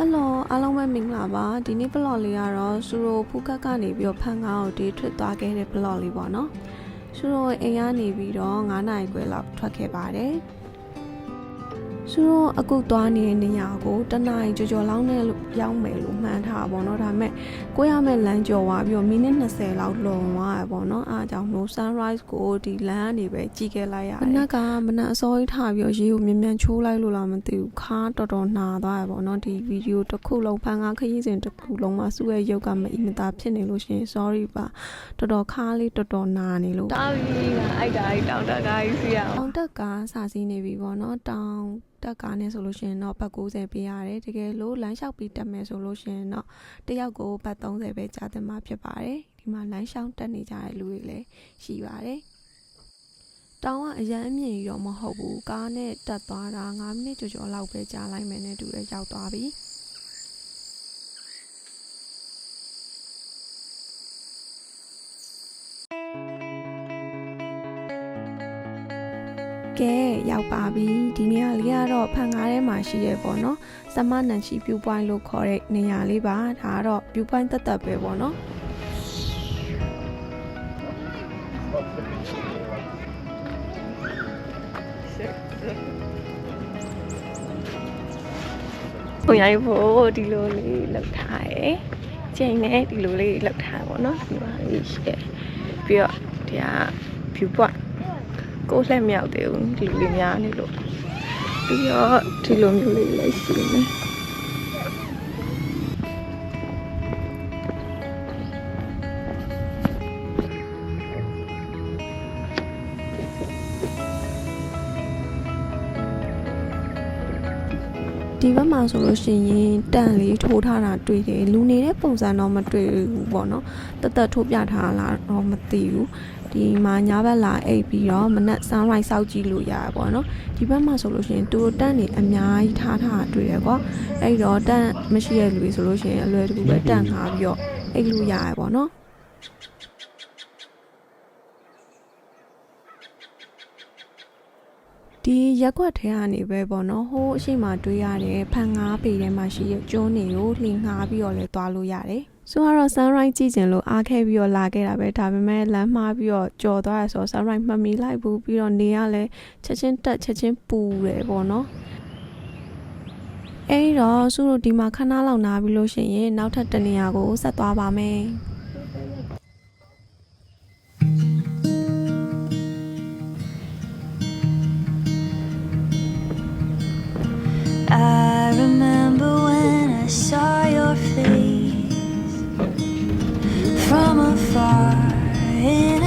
ဟယ်လိုအားလုံးပဲမင်္ဂလာပါဒီနေ့ vlog လေးကတော့စူရိုဖူကတ်ကနေပြီးတော့ဖန်ကားကိုဒေးထွက်သွားခဲ့တဲ့ vlog လေးပေါ့နော်စူရိုအိမ်ကနေပြီးတော့9နာရီခွဲလောက်ထွက်ခဲ့ပါတယ် သူတို့အခုသွားနေတဲ့နေရာကိုတနားရီကြော်ကြော်လောက်နဲ့ရောက်မယ်လို့မှန်းထားပါတော့ဒါပေမဲ့ကိုရမဲ့လမ်းကြော်သွားပြီးတော့မိနစ်20လောက်လွန်သွားတယ်ပေါ့နော်အားကြောင့် no sunrise ကိုဒီလမ်းကနေပဲကြည့်ခဲ့လိုက်ရတယ်မနက်ကမနက်အစောကြီးထားပြီးတော့ရေကိုမြန်မြန်ချိုးလိုက်လို့လားမသိဘူးခါတော်တော်နာသွားတယ်ပေါ့နော်ဒီဗီဒီယိုတစ်ခုလုံးဖန်ကားခရီးစဉ်တစ်ခုလုံးမှာစုရဲ့ရုပ်ကမအီမသာဖြစ်နေလို့ရှင် sorry ပါတော်တော်ခါလေးတော်တော်နာနေလို့တာပြီးကအိုက်တာအိုက်တောင်တက်ကားကြီးစီရအောင်တောင်တက်ကားစာစီးနေပြီပေါ့နော်တောင်တက်ကားနဲ့ဆိုလို့ရှိရင်တော့ဘတ်90ပေးရတယ်တကယ်လို့လမ်းလျှောက်ပြီးတက်မယ်ဆိုလို့ရှိရင်တော့တစ်ယောက်ကိုဘတ်30ပဲကြာတင်မှာဖြစ်ပါတယ်ဒီမှာလမ်းလျှောက်တက်နေကြတဲ့လူတွေလည်းရှိပါတယ်တောင်ကအရန်အမြင့်ကြီးတော့မဟုတ်ဘူးကားနဲ့တက်သွားတာ9မိနစ်ကျော်ကျော်လောက်ပဲကြာလိုက်မယ်နဲ့တူရရောက်သွားပြီ ကဲရောက်ပါပြီဒီနေရာလေးကတော့ဖန်ကားထဲမှာရှိရပေါ့နော်စမနန်ချီ view point လို့ခေါ်တဲ့နေရာလေးပါဒါကတော့ view point တက်တက်ပဲပေါ့နော်ပုံရိုက်ဖို့ဒီလိုလေးလောက်ထားရယ်ချိန်နဲ့ဒီလိုလေးလောက်ထားပါတော့ဒီမှာလေးရှိတယ်ပြီးတော့ဒီက view point ကိုယ်လှည့်မြောက်သေးဘူးဒီလိုလေးများနေလို့ပြီးတော့ဒီလိုမျိုးလေးလည်းရှိနေ ဒီဘက်မှာဆိုလို့ရှိရင်တန်လေးထိုးထားတာတွေ့တယ်လူနေတဲ့ပုံစံတော့မတွေ့ဘူးပေါ့နော်တသက်ထိုးပြထားလားတော့မသိဘူးဒီမှာညဘက်လာအိပ်ပြီးတော့မနက် sunrise စောက်ကြည့်လို့ရရပေါ့နော်ဒီဘက်မှာဆိုလို့ရှိရင်တူတန်နေအများကြီးထားထားတာတွေ့တယ်ကွာအဲ့တော့တန်မရှိတဲ့လူတွေဆိုလို့ရှိရင်အလွယ်တကူပဲတန်ထားပြီးတော့အိပ်လို့ရရပေါ့နော် ဒီရက်ွက်ထဲကနေပဲပေါ့နော်ဟိုးအရှိမတွေးရတဲ့ဖန်ငါးပေထဲမှာရှိတဲ့ကျွန်းတွေကိုလှင်ငါးပြီးတော့လဲသွားလို့ရတယ်။ဆိုတော့ sunrise ကြည့်ကျင်လို့အားခဲပြီးတော့လာခဲ့တာပဲဒါပေမဲ့လမ်းမှားပြီးတော့ကြော်သွားရဆို sunrise မှတ်မိလိုက်ဘူးပြီးတော့နေရလဲချက်ချင်းတက်ချက်ချင်းပူတယ်ပေါ့နော်။အဲဒီတော့စုတို့ဒီမှာခဏလောက်နားပြီးလို့ရှိရင်နောက်ထပ်တနေရာကိုဆက်သွားပါမယ်။ far